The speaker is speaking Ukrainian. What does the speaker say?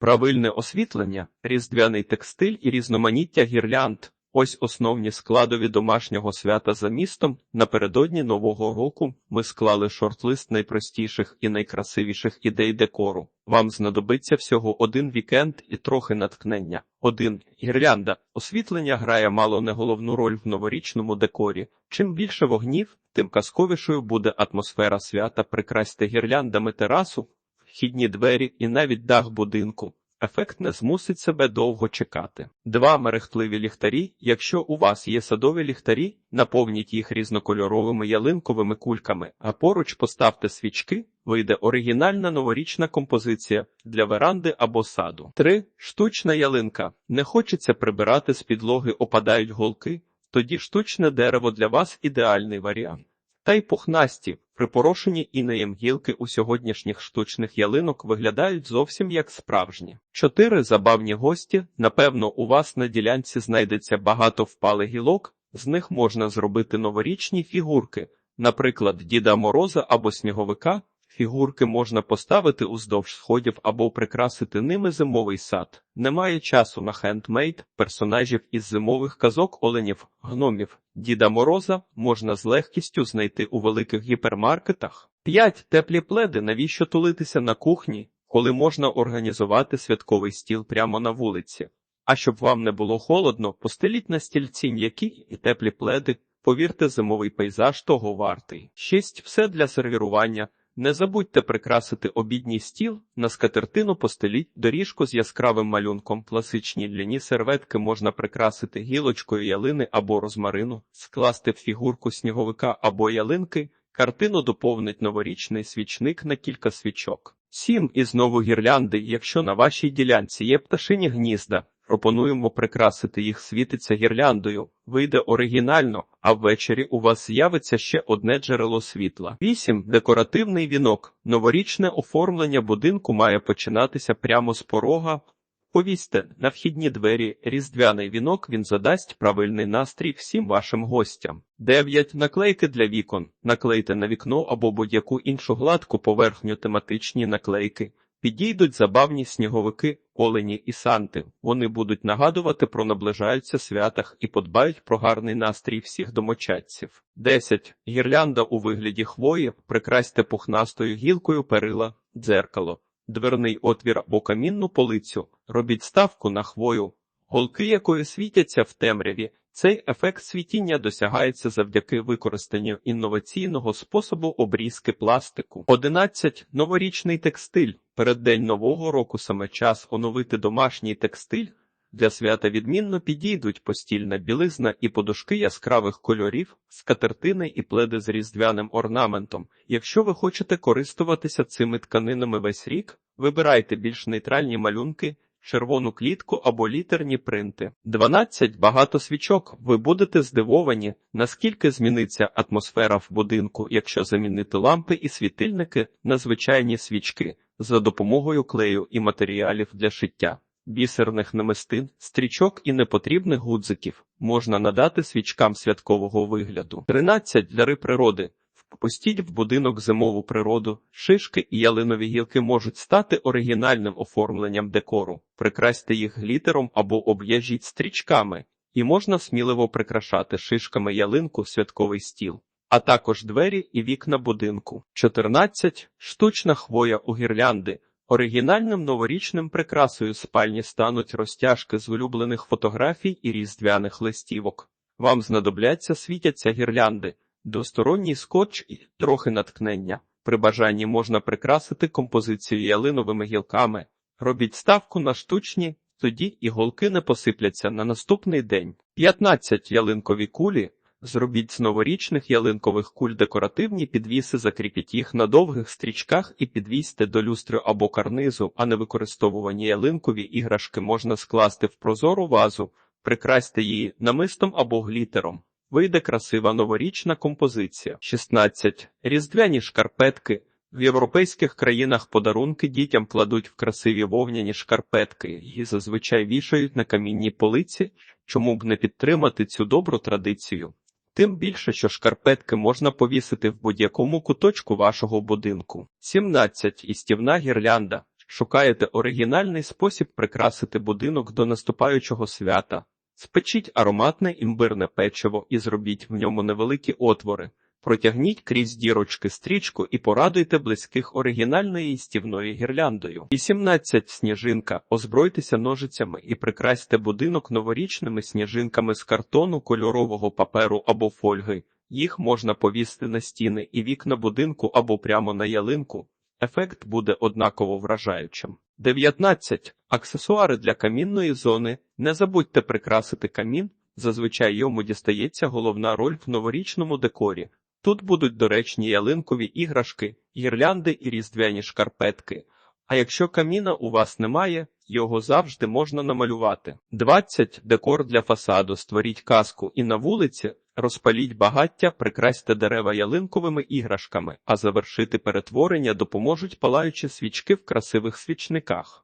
Правильне освітлення, різдвяний текстиль і різноманіття гірлянд. Ось основні складові домашнього свята за містом. Напередодні Нового року ми склали шорт-лист найпростіших і найкрасивіших ідей декору. Вам знадобиться всього один вікенд і трохи натхнення. Один гірлянда. Освітлення грає мало не головну роль в новорічному декорі. Чим більше вогнів, тим казковішою буде атмосфера свята. Прикрасьте гірляндами терасу, вхідні двері і навіть дах будинку. Ефект не змусить себе довго чекати. Два мерехтливі ліхтарі. Якщо у вас є садові ліхтарі, наповніть їх різнокольоровими ялинковими кульками, а поруч поставте свічки. Вийде оригінальна новорічна композиція для веранди або саду. 3. Штучна ялинка. Не хочеться прибирати з підлоги, опадають голки. Тоді штучне дерево для вас ідеальний варіант. Та й пухнасті, припорошені інеєм гілки у сьогоднішніх штучних ялинок виглядають зовсім як справжні. Чотири забавні гості. Напевно, у вас на ділянці знайдеться багато впалих гілок, з них можна зробити новорічні фігурки, наприклад, Діда Мороза або Сніговика. Фігурки можна поставити уздовж сходів або прикрасити ними зимовий сад. Немає часу на хендмейд персонажів із зимових казок оленів, гномів. Діда Мороза можна з легкістю знайти у великих гіпермаркетах. 5. Теплі пледи. Навіщо тулитися на кухні, коли можна організувати святковий стіл прямо на вулиці? А щоб вам не було холодно, постеліть на стільці м'які і теплі пледи. Повірте, зимовий пейзаж того вартий. 6. Все для сервірування. Не забудьте прикрасити обідній стіл, на скатертину постеліть доріжку з яскравим малюнком. Класичні ляні серветки можна прикрасити гілочкою ялини або розмарину, скласти в фігурку сніговика або ялинки. Картину доповнить новорічний свічник на кілька свічок. 7. І знову гірлянди, якщо на вашій ділянці є пташині гнізда. Пропонуємо прикрасити їх світиться гірляндою. Вийде оригінально, а ввечері у вас з'явиться ще одне джерело світла. 8. Декоративний вінок. Новорічне оформлення будинку має починатися прямо з порога. Повісьте на вхідні двері різдвяний вінок він задасть правильний настрій всім вашим гостям. 9. Наклейки для вікон. Наклейте на вікно або будь-яку іншу гладку поверхню тематичні наклейки. Підійдуть забавні сніговики, олені і санти. Вони будуть нагадувати про наближаються святах і подбають про гарний настрій всіх домочадців. 10. Гірлянда у вигляді хвої. Прикрасьте пухнастою гілкою перила, дзеркало, дверний отвір або камінну полицю. Робіть ставку на хвою, голки якої світяться в темряві. Цей ефект світіння досягається завдяки використанню інноваційного способу обрізки пластику. 11. Новорічний текстиль. Переддень нового року саме час оновити домашній текстиль. Для свята відмінно підійдуть постільна білизна і подушки яскравих кольорів, скатертини і пледи з різдвяним орнаментом. Якщо ви хочете користуватися цими тканинами весь рік, вибирайте більш нейтральні малюнки, червону клітку або літерні принти. 12. Багато свічок. Ви будете здивовані, наскільки зміниться атмосфера в будинку, якщо замінити лампи і світильники на звичайні свічки за допомогою клею і матеріалів для шиття. Бісерних намистин, стрічок і непотрібних гудзиків можна надати свічкам святкового вигляду. 13. Дари природи. Впустіть в будинок зимову природу, шишки і ялинові гілки можуть стати оригінальним оформленням декору, прикрасьте їх глітером або об'яжіть стрічками, і можна сміливо прикрашати шишками ялинку святковий стіл, а також двері і вікна будинку. 14. Штучна хвоя у гірлянди. Оригінальним новорічним прикрасою спальні стануть розтяжки з улюблених фотографій і різдвяних листівок. Вам знадобляться світяться гірлянди. Двосторонній скотч і трохи наткнення. При бажанні можна прикрасити композицію ялиновими гілками. Робіть ставку на штучні, тоді і голки не посипляться на наступний день. 15 ялинкові кулі. Зробіть з новорічних ялинкових куль декоративні підвіси, закріпіть їх на довгих стрічках і підвісьте до люстри або карнизу, а не використовувані ялинкові іграшки можна скласти в прозору вазу, прикрасьте її намистом або глітером. Вийде красива новорічна композиція. 16. Різдвяні шкарпетки. В європейських країнах подарунки дітям кладуть в красиві вовняні шкарпетки і зазвичай вішають на камінній полиці, чому б не підтримати цю добру традицію. Тим більше, що шкарпетки можна повісити в будь-якому куточку вашого будинку. 17. Істівна гірлянда. Шукаєте оригінальний спосіб прикрасити будинок до наступаючого свята. Спечіть ароматне імбирне печиво і зробіть в ньому невеликі отвори. Протягніть крізь дірочки стрічку і порадуйте близьких оригінальною їстівною гірляндою. 18. Сніжинка. Озбройтеся ножицями і прикрасьте будинок новорічними сніжинками з картону, кольорового паперу або фольги. Їх можна повісти на стіни і вікна будинку або прямо на ялинку. Ефект буде однаково вражаючим. 19. Аксесуари для камінної зони. Не забудьте прикрасити камін. Зазвичай йому дістається головна роль в новорічному декорі. Тут будуть доречні ялинкові іграшки, гірлянди і різдвяні шкарпетки. А якщо каміна у вас немає, його завжди можна намалювати. 20. Декор для фасаду. Створіть казку і на вулиці розпаліть багаття, прикрасьте дерева ялинковими іграшками, а завершити перетворення допоможуть палаючі свічки в красивих свічниках.